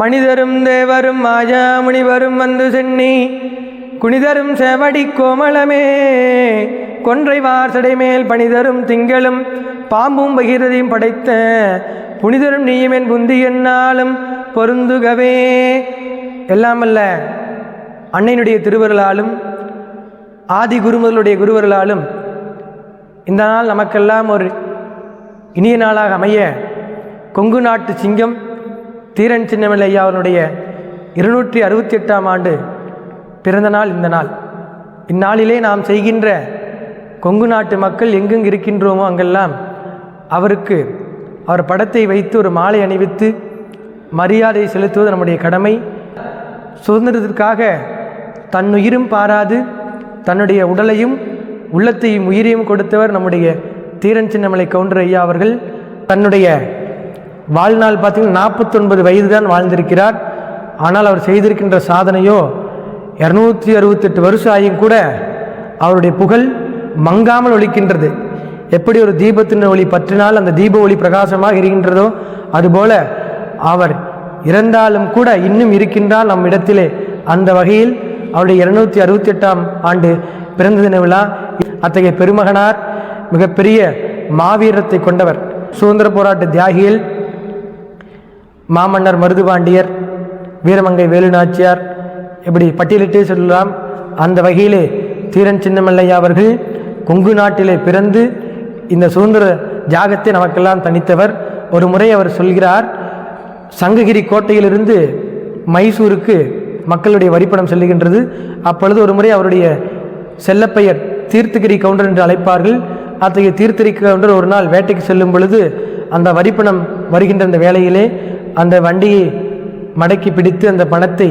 மனிதரும் தேவரும் மாயா முனிவரும் வந்து சென்னி குனிதரும் செவடி கோமளமே. கொன்றை வார்சடை மேல் பணிதரும் திங்களும் பாம்பும் பகிரதையும் படைத்த புனிதரும் நீயுமென் புந்தி என்னாலும் பொருந்துகவே. எல்லாமல்ல அன்னையினுடைய திருவருளாலும் ஆதி குருமுதலுடைய குருவருளாலும் இந்த நாள் நமக்கெல்லாம் ஒரு இனிய நாளாக அமைய கொங்கு நாட்டு சிங்கம் தீரன் சின்னமலை ஐயா அவருடைய இருநூற்றி அறுபத்தி எட்டாம் ஆண்டு பிறந்த நாள் இந்த நாள். இந்நாளிலே நாம் செய்கின்ற கொங்கு நாட்டு மக்கள் எங்கெங்கு இருக்கின்றோமோ அங்கெல்லாம் அவருக்கு அவர் படத்தை வைத்து ஒரு மாலை அணிவித்து மரியாதை செலுத்துவது நம்முடைய கடமை. சுதந்திரத்திற்காக தன்னுயிரும் பாராது தன்னுடைய உடலையும் உள்ளத்தையும் உயிரையும் கொடுத்தவர் நம்முடைய தீரன் சின்னமலை கவுண்டர் ஐயா அவர்கள். தன்னுடைய வாழ்நாள் பார்த்தீங்கன்னா நாற்பத்தொன்பது வயது தான் வாழ்ந்திருக்கிறார். ஆனால் அவர் செய்திருக்கின்ற சாதனையோ இரநூத்தி அறுபத்தெட்டு வருஷம் ஆகியும் கூட அவருடைய புகழ் மங்காமல் ஒலிக்கின்றது. எப்படி ஒரு தீபத்தின் ஒளி பற்றினால் அந்த தீப ஒளி பிரகாசமாக இருக்கின்றதோ அதுபோல அவர் இறந்தாலும் கூட இன்னும் இருக்கின்றால் நம் இடத்திலே. அந்த வகையில் அவருடைய இருநூத்தி அறுபத்தி எட்டாம் ஆண்டு பிறந்த தின விழா அத்தகைய பெருமகனார் மிகப்பெரிய மாவீரத்தை கொண்டவர். சுதந்திர போராட்ட தியாகியில் மாமன்னர் மருதுபாண்டியர் வீரமங்கை வேலுநாச்சியார் இப்படி பட்டியலிட்டே சொல்லலாம். அந்த வகையிலே தீரன் சின்னமல்லையா அவர்கள் கொங்கு நாட்டிலே பிறந்து இந்த சுதந்திர தியாகத்தை நமக்கெல்லாம் தனித்தவர். ஒரு முறை அவர் சொல்கிறார் சங்ககிரி கோட்டையிலிருந்து மைசூருக்கு மக்களுடைய வரிப்பணம் செல்லுகின்றது. அப்பொழுது ஒரு முறை அவருடைய செல்லப்பெயர் தீர்த்தகிரி கவுண்டர் என்று அழைப்பார்கள். அத்தகைய தீர்த்தகிரி கவுண்டர் ஒரு நாள் வேட்டைக்கு செல்லும் பொழுது அந்த வரிப்பணம் வருகின்ற அந்த வேளையிலே அந்த வண்டியை மடக்கி பிடித்து அந்த பணத்தை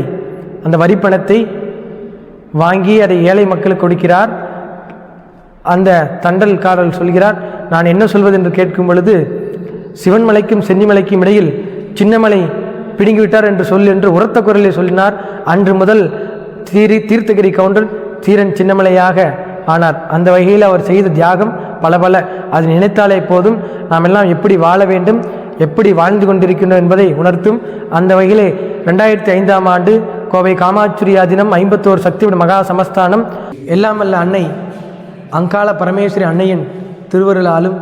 அந்த வரி பணத்தை வாங்கி அதை ஏழை மக்களுக்கு கொடுக்கிறார். அந்த தண்டல்காரல் சொல்கிறார் நான் என்ன சொல்வது என்று கேட்கும் பொழுது சிவன்மலைக்கும் சென்னிமலைக்கும் இடையில் சின்னமலை பிடுங்கிவிட்டார் என்று சொல் என்று உரத்த குரலில் சொல்லினார். அன்று முதல் தீரி தீர்த்தகிரி கவுண்டர் தீரன் சின்னமலையாக ஆனார். அந்த வகையில் அவர் செய்த தியாகம் பல பல அது நினைத்தாலே போதும். நாம் எல்லாம் எப்படி வாழ வேண்டும்? எப்படி வாழ்ந்து கொண்டிருக்கின்றோம் என்பதை உணர்த்தும் அந்த வகையிலே ரெண்டாயிரத்தி ஐந்தாம் ஆண்டு கோவை காமாச்சுரியா தினம் ஐம்பத்தோரு சக்தி மகா சமஸ்தானம் எல்லாமல்ல அன்னை அங்காள பரமேஸ்வரி அன்னையின் திருவருளாலும்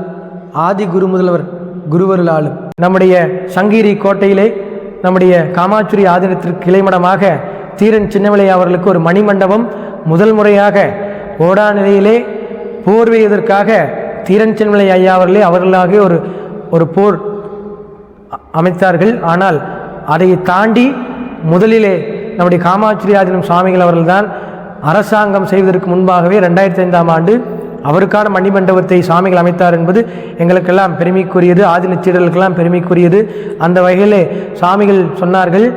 ஆதி குரு முதல்வர் குருவருளாலும். நம்முடைய சங்கீரி கோட்டையிலே நம்முடைய காமாச்சுரி ஆதீனத்திற்கு கிளைமடமாக தீரன் சின்னமலை அவர்களுக்கு ஒரு மணிமண்டபம் முதல் முறையாக ஓடா நிலையிலே போர்வெய்வதற்காக தீரன் சின்னமலை ஐயா அவர்களே அவர்களாக ஒரு ஒரு போர் அமைத்தார்கள். ஆனால் அதை தாண்டி முதலிலே நம்முடைய காமாட்சி சுவாமிகள் அவர்கள்தான் அரசாங்கம் செய்வதற்கு முன்பாகவே ரெண்டாயிரத்தி ஐந்தாம் ஆண்டு அவருக்கான மணிமண்டபத்தை சுவாமிகள் அமைத்தார் என்பது எங்களுக்கெல்லாம் பெருமைக்குரியது ஆதினச்சீடர்களுக்கெல்லாம் பெருமைக்குரியது. அந்த வகையிலே சுவாமிகள் சொன்னார்கள்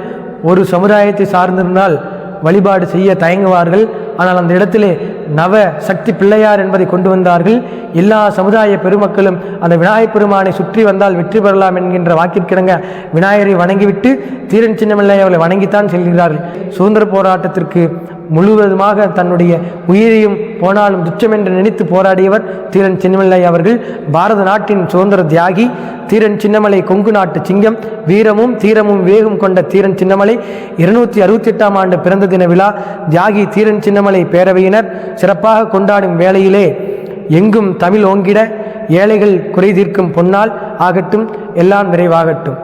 ஒரு சமுதாயத்தை சார்ந்திருந்தால் வழிபாடு செய்ய தயங்குவார்கள். ஆனால் அந்த இடத்திலே நவ சக்தி பிள்ளையார் என்பதை கொண்டு வந்தார்கள். எல்லா சமுதாய பெருமக்களும் அந்த விநாயகப் பெருமானை சுற்றி வந்தால் வெற்றி பெறலாம் என்கின்ற வாக்கிற்கிடங்க விநாயகரை வணங்கிவிட்டு தீரன் சின்னமில்லை அவளை வணங்கித்தான் செல்கிறார்கள். சுதந்திர போராட்டத்திற்கு முழுவதுமாக தன்னுடைய உயிரையும் போனாலும் துச்சம் என்று நினைத்து போராடியவர் தீரன் சின்னமலை அவர்கள். பாரத நாட்டின் சுதந்திர தியாகி தீரன் சின்னமலை கொங்கு நாட்டு சிங்கம் வீரமும் தீரமும் வேகம் கொண்ட தீரன் சின்னமலை இருநூற்றி அறுபத்தி எட்டாம் ஆண்டு பிறந்த தின விழா தியாகி தீரன் சின்னமலை பேரவையினர் சிறப்பாக கொண்டாடும் வேளையிலே எங்கும் தமிழ் ஓங்கிட ஏழைகள் குறை தீர்க்கும் பொன்னால் ஆகட்டும் எல்லாம் விரைவாகட்டும்.